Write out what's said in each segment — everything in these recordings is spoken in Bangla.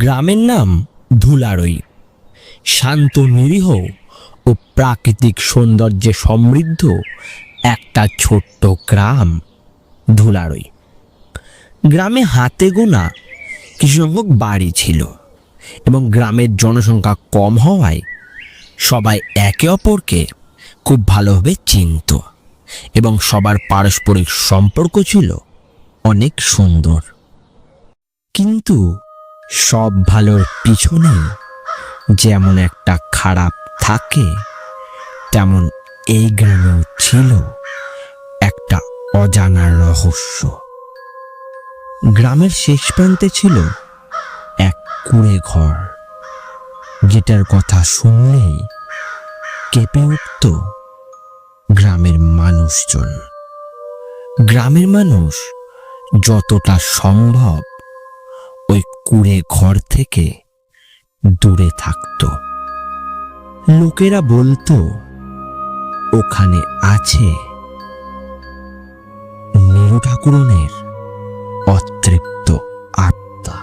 গ্রামের নাম ধুলারই। শান্ত, নিরীহ ও প্রাকৃতিক সৌন্দর্যে সমৃদ্ধ একটা ছোট্ট গ্রাম ধুলারই। গ্রামে হাতে গোনা কিছু সংখ্যক বাড়ি ছিল এবং গ্রামের জনসংখ্যা কম হওয়ায় সবাই একে অপরকে খুব ভালোভাবে চিনত এবং সবার পারস্পরিক সম্পর্ক ছিল অনেক সুন্দর। কিন্তু সব ভালোর পিছনে যেমন একটা খারাপ থাকে, তেমন এই গ্রামেও ছিল একটা অজানা রহস্য। গ্রামের শেষ প্রান্তে ছিল এক কুড়ে ঘর, যেটার কথা শুনলেই কেঁপে উঠত গ্রামের মানুষজন। গ্রামের মানুষ যতটা সম্ভব কুড়ে ঘর থেকে দূরে থাকত। লোকেরা বলতো, ওখানে আছে নীল ঠাকুরনের অতৃপ্ত আত্মা।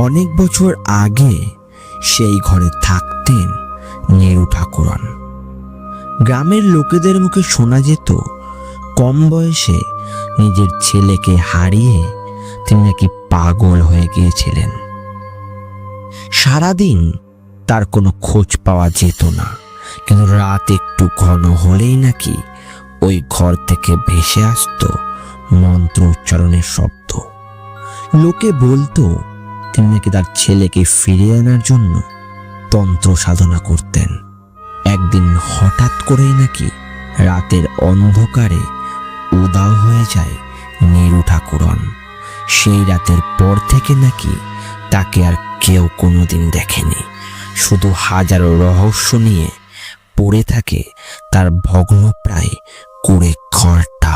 অনেক বছর আগে সেই ঘরে থাকতেন নেরু ঠাকুরন। গ্রামের লোকেদের মুখে শোনা যেত, কম বয়সে নিজের ছেলেকে হারিয়ে তিনি নাকি পাগল হয়ে গিয়েছিলেন। সারাদিন তার কোনো খোঁজ পাওয়া যেত না, কিন্তু রাত একটু ঘন হলেই নাকি ওই ঘর থেকে ভেসে আসতো মন্ত্র উচ্চারণের শব্দ। লোকে বলতো, তিনি নাকি তার ছেলেকে ফিরিয়ে আনার জন্য তন্ত্র সাধনা করতেন। একদিন হঠাৎ করেই নাকি রাতের অন্ধকারে উদাও হয়ে যায় নিরু ঠাকুরন। সেই রাতের পর থেকে নাকি তাকে আর কেউ কোনোদিন দেখেনি। শুধু হাজারো রহস্য নিয়ে পড়ে থাকে তার ভগ্ন প্রায় কুড়ে ঘরটা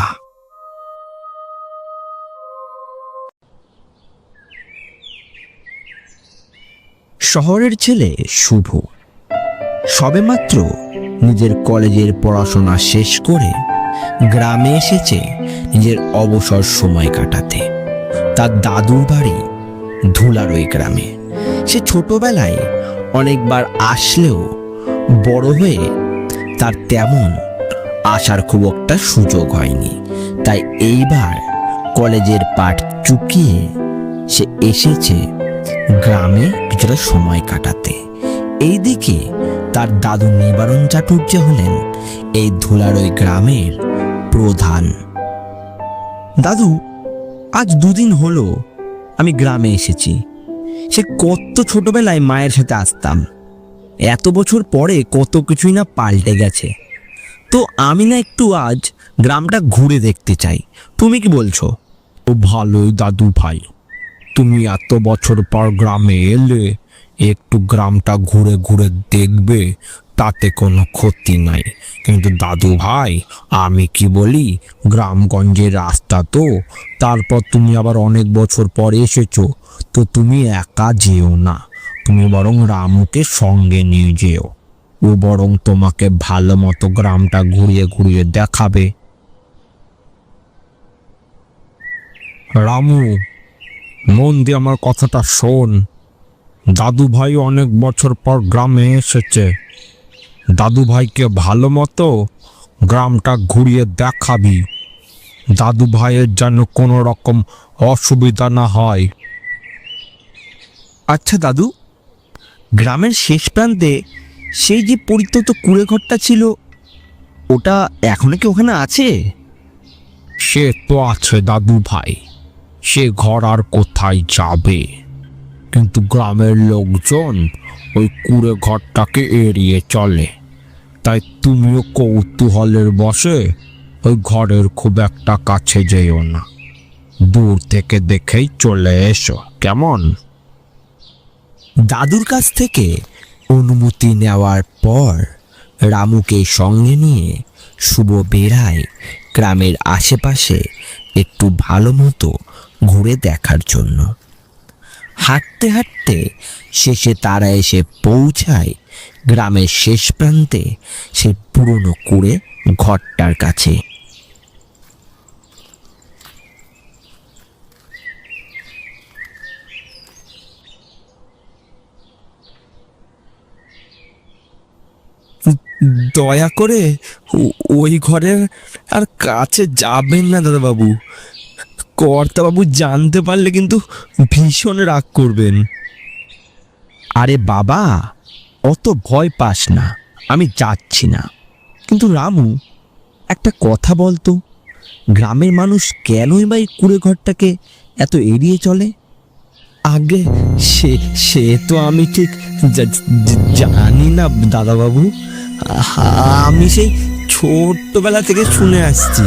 শহরের ছেলে শুভ সবেমাত্র নিজের কলেজের পড়াশোনা শেষ করে গ্রামে এসেছে নিজের অবসর সময় কাটাতে। তার দাদুর বাড়ি ধুলারই গ্রামে। সে ছোটবেলায় অনেকবার আসলেও বড় হয়ে তার তেমন আসার খুব একটা সুযোগ হয়নি। তাই এইবার কলেজের পাঠ চুকিয়ে সে এসেছে গ্রামে কিছুটা সময় কাটাতে। এইদিকে তার দাদু নিবারণ চাটুর্য হলেন এই ধুলারই গ্রামের প্রধান। দাদু আজ দুদিন হলো আমি গ্রামে এসেছি। সে কত ছোটবেলায় মায়ের সাথে আসতাম। এত বছর পরে কত কিছুই না পাল্টে গেছে। তো আমি না একটু আজ গ্রামটা ঘুরে দেখতে চাই। তুমি কি বলছো? ও ভালোই দাদু ভাই তুমি এত বছর পর গ্রামে এলে একটু গ্রামটা ঘুরে ঘুরে দেখবে, তাতে কোনো ক্ষতি নাই। কিন্তু দাদু ভাই, আমি কি বলি, গ্রামগঞ্জের রাস্তা তো, তারপর তুমি আবার অনেক বছর পর এসেছ, তো তুমি একা যেও না। তুমি বরং রামুকে সঙ্গে নিয়ে যেও। ও বরং তোমাকে ভালো মতো গ্রামটা ঘুরিয়ে ঘুরিয়ে দেখাবে। রামু, মন দিয়ে আমার কথাটা শোন। দাদু ভাই অনেক বছর পর গ্রামে এসেছে। দাদু ভাইকে ভালো মতো গ্রামটা ঘুরিয়ে দেখাবি। দাদু ভাইয়ের যেন কোনো রকম অসুবিধা না হয়। আচ্ছা দাদু গ্রামের শেষ প্রান্তে সেই যে পরিত্যক্ত কুড়ে ঘরটা ছিল ওটা এখনও কি ওখানে আছে? সে তো আছে দাদু ভাই সে ঘর আর কোথায় যাবে? কিন্তু গ্রামের লোকজন ওই কুড়ে ঘরটাকে এড়িয়ে চলে। তাই তুমিও কৌতূহলের বসে ওই ঘরের খুব একটা কাছে যেও না। দূর থেকে দেখেই চলে এসো, কেমন? দাদুর কাছ থেকে অনুমতি নেওয়ার পর রামুকে সঙ্গে নিয়ে শুভ বেড়ায় গ্রামের আশেপাশে একটু ভালো মতো ঘুরে দেখার জন্য। হাঁটতে হাঁটতে শেষে তারা এসে পৌঁছায় গ্রামের শেষ প্রান্তে সে পুরনো কুড়ে ঘরটার কাছে। দয়া করে ওই ঘরের আর কাছে যাবেন না দাদাবাবু। কর্তাবাবু জানতে পারলে কিন্তু ভীষণ রাগ করবেন। আরে বাবা, অত ভয় পাস না, আমি যাচ্ছি না। কিন্তু রামু, একটা কথা বলতো গ্রামের মানুষ কেনই বা এই কুড়ে ঘরটাকে এত এড়িয়ে চলে? আগে সে সে তো আমি ঠিক জানি না দাদাবাবু আমি সেই ছোট্টবেলা থেকে শুনে আসছি।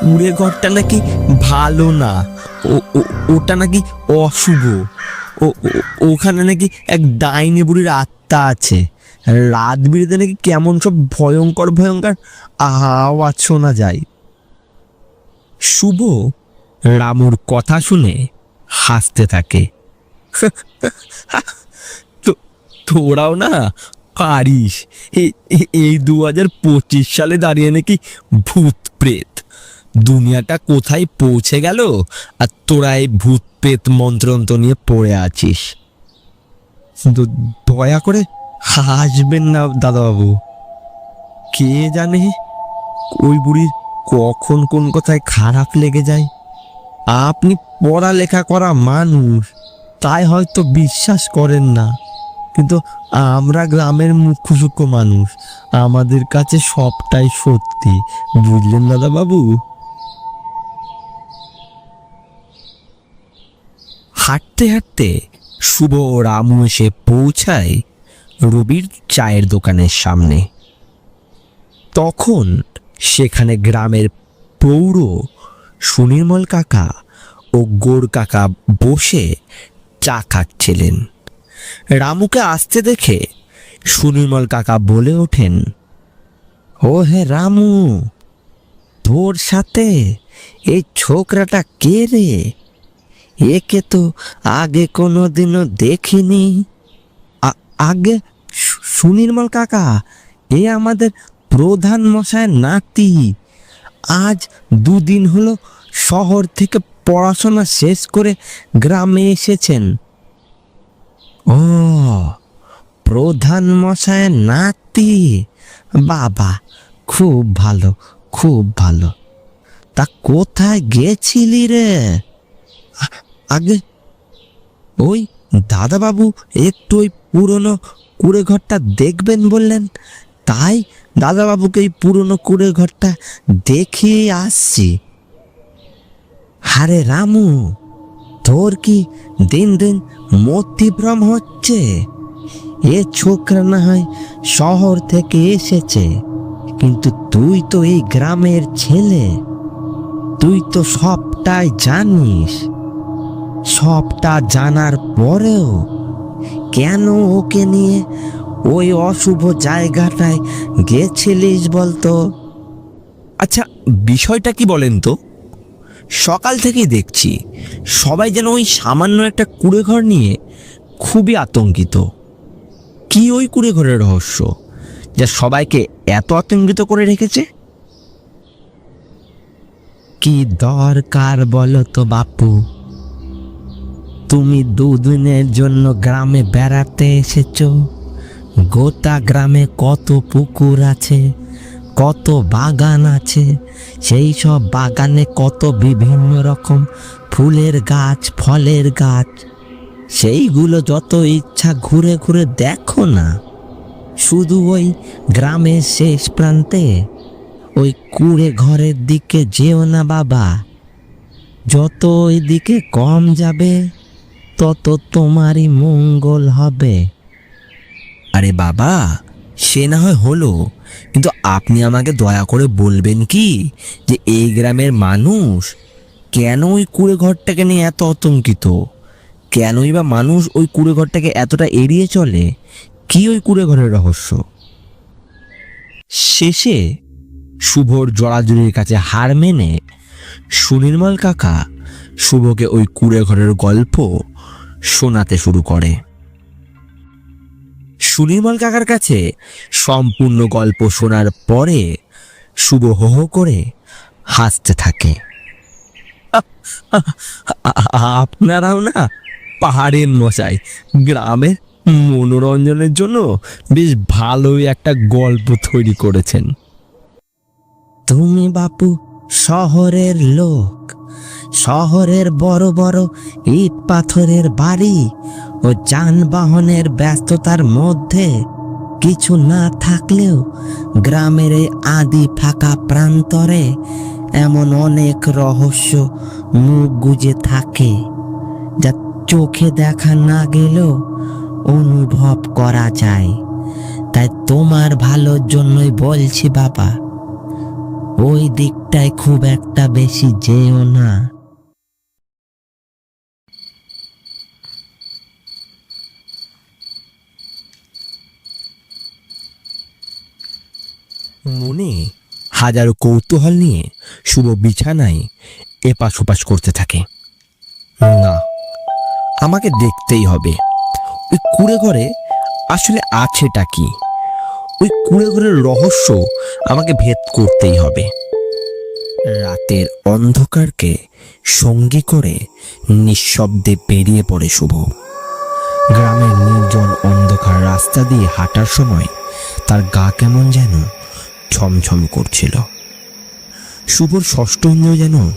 কুড়ে ঘরটা নাকি ভালো না। ওটা নাকি অশুভ। ও- ওখানে নাকি এক ডাইনি বুড়ির আত্মা আছে। রাত বিরেতে নাকি কেমন সব ভয়ঙ্কর ভয়ঙ্কর আওয়াজ শোনা যায়। শুভ রামুর কথা শুনে হাসতে থাকে। তোরাও না পারিস। এই দু হাজার পঁচিশ সালে দাঁড়িয়ে নাকি ভূত প্রেত। দুনিয়াটা কোথায় পৌঁছে গেল? আর তোরা এই ভূত প্রেত মন্ত্রন্ত নিয়ে পড়ে আছিস। দ- দয়া করে হাসবেন না দাদাবাবু। কে জানে ওই বুড়ির কখন কোন কথায় খারাপ লেগে যায়। আপনি পড়ালেখা করা মানুষ, তাই হয়তো বিশ্বাস করেন না। কিন্তু আমরা গ্রামের মুখ্য সূক্ষ্ম মানুষ, আমাদের কাছে সবটাই সত্যি, বুঝলেন দাদা হাঁটতে হাঁটতে শুভ ও রামু এসে পৌঁছায় রবির চায়ের দোকানের সামনে। তখন সেখানে গ্রামের পৌর সুনির্মল কাকা ও গোড় কাকা বসে চা খাচ্ছিলেন। রামুকে আসতে দেখে সুনির্মল কাকা বলে ওঠেন, ও হে রামু, তোর সাথে এই ছোকরাটা কে রে? একে তো আগে কোনো দিনও দেখিনি আগে সুনির্মল কাকা, এ আমাদের প্রধান মশায়ের নাতি। আজ দুদিন হলো শহর থেকে পড়াশোনা শেষ করে গ্রামে এসেছেন। ও, প্রধান মশায়ের নাতি। বাবা, খুব ভালো খুব ভালো। তা কোথায় গেছিলি রে? আগে? ওই দাদাবাবু একটু ওই পুরনো কুড়ে ঘরটা দেখবেন বললেন। তাই দাদাবাবুকে এই পুরনো কুড়ে ঘরটা দেখিয়ে আসছি। আরে রামু, তোর কি দিন দিন মতিভ্রম হচ্ছে? এ ছোকরা না হয় শহর থেকে এসেছে, কিন্তু তুই তো এই গ্রামের ছেলে। তুই তো সবটাই জানিস। সবটা জানার পরেও কেন ওকে নিয়ে ওই অশুভ জায়গাটায় গেছিলিস বলতো? আচ্ছা বিষয়টা কি বলেন তো? সকাল থেকেই দেখছি সবাই যেন ওই সামান্য একটা কুড়ে ঘর নিয়ে খুবই আতঙ্কিত। কি ওই কুড়ে ঘরের রহস্য যা সবাইকে এত আতঙ্কিত করে রেখেছে? কি দরকার বলো তো বাপু? তুমি দুদিনের জন্য গ্রামে বেড়াতে এসেছ? গোটা গ্রামে কত পুকুর আছে? কত বাগান আছে? সেই সব বাগানে কত বিভিন্ন রকম ফুলের গাছ, ফলের গাছ। সেইগুলো যত ইচ্ছা ঘুরে ঘুরে দেখো না। শুধু ওই গ্রামের শেষ প্রান্তে। ওই কুড়ে ঘরের দিকে যেও না বাবা। যত ওই দিকে কম যাবে তত তোমারই মঙ্গল হবে। আরে বাবা, সে না হয় হলো। কিন্তু আপনি আমাকে দয়া করে বলবেন কি যে এই গ্রামের মানুষ কেন ওই কুড়ে ঘরটাকে নিয়ে এত আতঙ্কিত? কেনই বা মানুষ ওই কুড়ে ঘরটাকে এতটা এড়িয়ে চলে? কি ওই কুড়ে ঘরের রহস্য? শেষে শুভর জড়াজড়ির কাছে হার মেনে সুনির্মল কাকা শুভকে ওই কুড়ে ঘরের গল্প শোনাতে শুরু করে। সুনির্মল কাকার কাছে সম্পূর্ণ গল্প শোনার পরে শুভ হো হো করে হাসতে থাকে। আপনারাও না পাহাড়ের মশাই গ্রামে মনোরঞ্জনের জন্য বেশ ভালোই একটা গল্প তৈরি করেছেন। তুমি বাপু শহরের লোক। শহরের বড় বড় ইট পাথরের বাড়ি ও যানবাহনের ব্যস্ততার মধ্যে কিছু না থাকলেও গ্রামের এই আদি ফাঁকা প্রান্তরে এমন অনেক রহস্য মুখ গুজে থাকে যা চোখে দেখা না গেলেও অনুভব করা যায়। তাই তোমার ভালোর জন্যই বলছি বাবা, ওই দিকটায় খুব একটা বেশি যেও না। মনে হাজারো কৌতূহল নিয়ে শুভ বিছানায় এপাশ ওপাশ করতে থাকে। না, আমাকে দেখতেই হবে। ওই কুড়ে ঘরে আসলে আছেটা কি? ওই কুড়ে ঘরের রহস্য আমাকে ভেদ করতেই হবে। রাতের অন্ধকারকে সঙ্গী করে নিঃশব্দে বেরিয়ে পড়ে শুভ। গ্রামের নির্জন অন্ধকার রাস্তা দিয়ে হাঁটার সময় তার গা কেমন যেন ছমছম করছিল। শুভর ষষ্ঠ ইন্দ্র যেন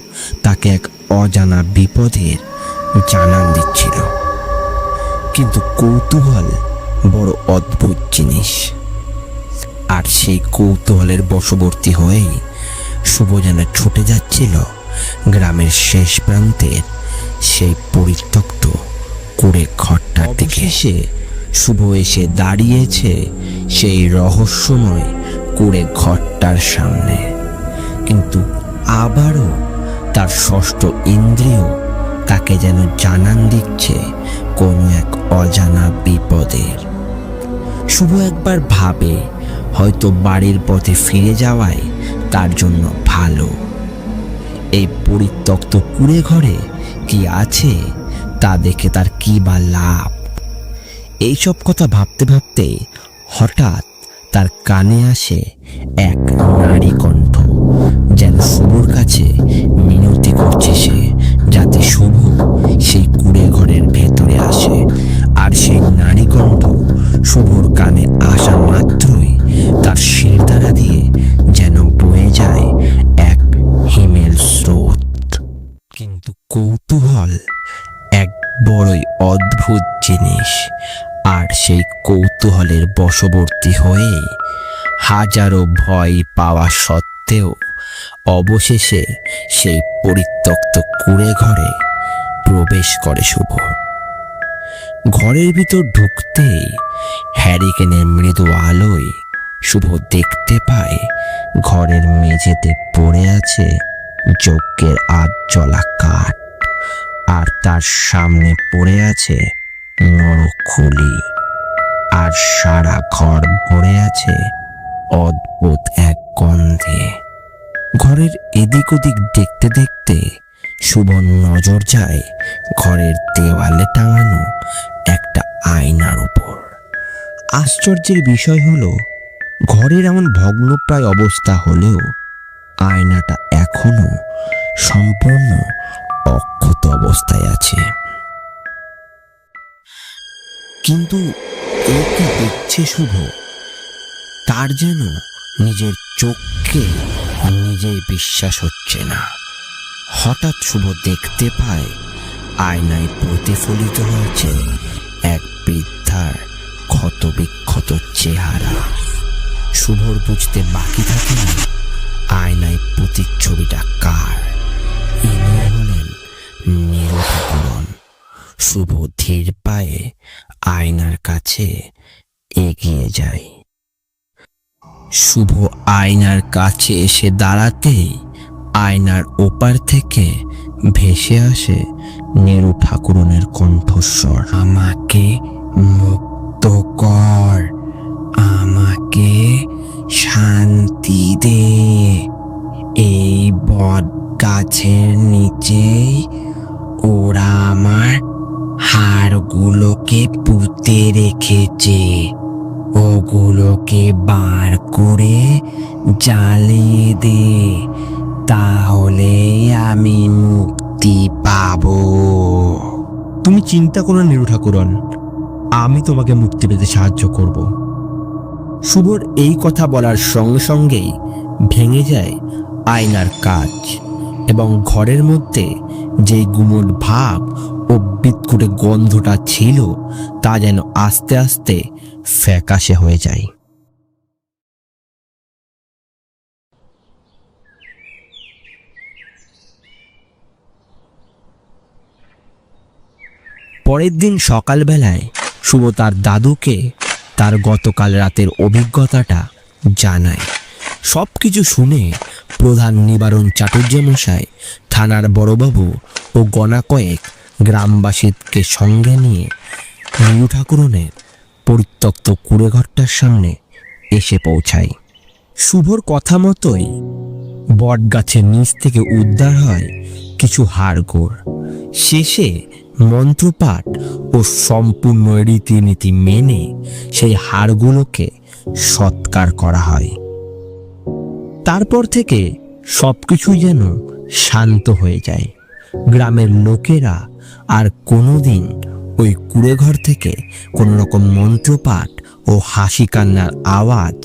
তাকে এক অজানা বিপদের জানান দিচ্ছিল। কিন্তু কৌতূহল বড় অদ্ভুত জিনিস। আর সেই কৌতূহলের বশবর্তী হয়েই শুভ যেন ছুটে যাচ্ছিল গ্রামের শেষ প্রান্তের সেই পরিত্যক্ত কুড়ে ঘরটার দিকে। এসে শুভ এসে দাঁড়িয়েছে সেই রহস্যময় কুড়ে ঘরটার সামনে। কিন্তু আবারও তার ষষ্ঠ ইন্দ্রিয় তাকে যেন জানান দিচ্ছে কোনো এক অজানা বিপদের। শুভ একবার ভাবে হয়তো বাড়ির পথে ফিরে যাওয়ায় তার জন্য ভালো। এই পরিত্যক্ত কুড়ে ঘরে কি আছে তা দেখে তার কি বা লাভ? এইসব কথা ভাবতে ভাবতে হঠাৎ তার কানে আসে এক নারী কণ্ঠ। যেন শুভর কাছে মিনতি করছে সে, যাতে শুভ সেই কুড়ে ঘরের ভেতরে আসে। আর সেই নারী কণ্ঠ শুভর কানে আসা মাত্রই তার শিরদাঁড়া দিয়ে যেন বয়ে যায় এক হিমেল স্রোত। কিন্তু কৌতূহল এক বড়ই অদ্ভুত জিনিস। আর সেই কৌতূহলের বশবর্তী হয়ে হাজারো ভয় পাওয়া সত্ত্বেও অবশেষে সেই পরিত্যক্ত কুড়ে ঘরে প্রবেশ করে শুভ। ঘরের ভিতর ঢুকতেই হ্যারিকেনের মৃদু আলোয় শুভ দেখতে পায় ঘরের মেঝেতে পড়ে আছে যজ্ঞের আধ জ্বলা কাঠ, আর তার সামনে পড়ে আছে নরখুলি। আর সারা ঘর ভরে আছে অদ্ভুত এক গন্ধে। ঘরের এদিক ওদিক দেখতে দেখতে শুভর নজর যায় ঘরের দেওয়ালে টাঙানো একটা আয়নার উপর। আশ্চর্যের বিষয় হলো, ঘরের এমন ভগ্নপ্রায় অবস্থা হলেও আয়নাটা এখনও সম্পূর্ণ কিন্তু এ কি দেখছে শুভ তার যেন নিজের চোখকে নিজেই বিশ্বাস হচ্ছে না। হঠাৎ শুভ দেখতে পায় আয়নায় প্রতিফলিত হয়েছে এক বৃদ্ধার ক্ষতবিক্ষত চেহারা। শুভর বুঝতে বাকি থাকে না আয়নায় প্রতিচ্ছবিটা কার। ইনি হলেন নিরুঠাকরণ শুভ ধীর পায়ে আয়নার কাছে এগিয়ে যায়। শুভ আয়নার কাছে এসে দাঁড়াতেই আয়নার ওপার থেকে ভেসে আসে নেরু ঠাকুরনের কণ্ঠস্বর। আমাকে মুক্ত কর, আমাকে শান্তি দে। এই বট গাছের নিচেই ওরা আমার হাড়গুলোকে পুঁতে রেখেছে। ওগুলোকে বার করে জ্বালিয়ে দে। তাহলে আমি মুক্তি পাব। তুমি চিন্তা করো নিরু ঠাকুরন। আমি তোমাকে মুক্তি পেতে সাহায্য করব। শুভর এই কথা বলার সঙ্গে সঙ্গেই ভেঙে যায় আয়নার কাজ এবং ঘরের মধ্যে যে গুমট ভাব ও বিৎকুটে গন্ধটা ছিল, তা যেন আস্তে আস্তে ফ্যাকাশে হয়ে যায়। পরের দিন সকালবেলায় শুভ তার দাদুকে তার গতকাল রাতের অভিজ্ঞতাটা জানায়। সব কিছু শুনে প্রধান নিবারণ চাটুর্যমশাই থানার বড়বাবু ও গণা কয়েক গ্রামবাসীকে সঙ্গে নিয়ে নিরু ঠাকুরনের পরিত্যক্ত কুড়েঘরটার সামনে এসে পৌঁছায়। শুভর কথা মতোই বট গাছের নিচ থেকে উদ্ধার হয় কিছু হাড়গোড়। শেষে মন্ত্রপাঠ ও সম্পূর্ণ রীতিনীতি মেনে সেই হাড়গুলোকে সৎকার করা হয়। তারপর থেকে সবকিছু যেন শান্ত হয়ে যায়। গ্রামের লোকেরা আর কোনোদিন ওই কুড়েঘর থেকে কোনো রকম মন্ত্রপাঠ ও হাসি কান্নার আওয়াজ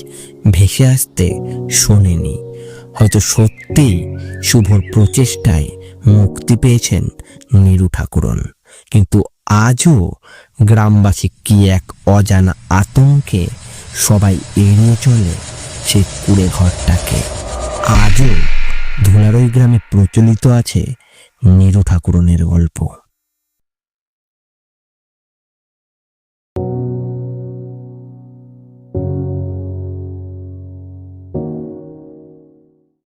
ভেসে আসতে শোনেনি। হয়তো সত্যিই শুভর প্রচেষ্টায় মুক্তি পেয়েছেন নিরু ঠাকুরন। কিন্তু আজও গ্রামবাসী কি এক অজানা আতঙ্কে সবাই এড়িয়ে চলে সেই কুড়ে ঘরটাকে আজও ধুলারই গ্রামে প্রচলিত আছে নিরু ঠাকুরনের গল্প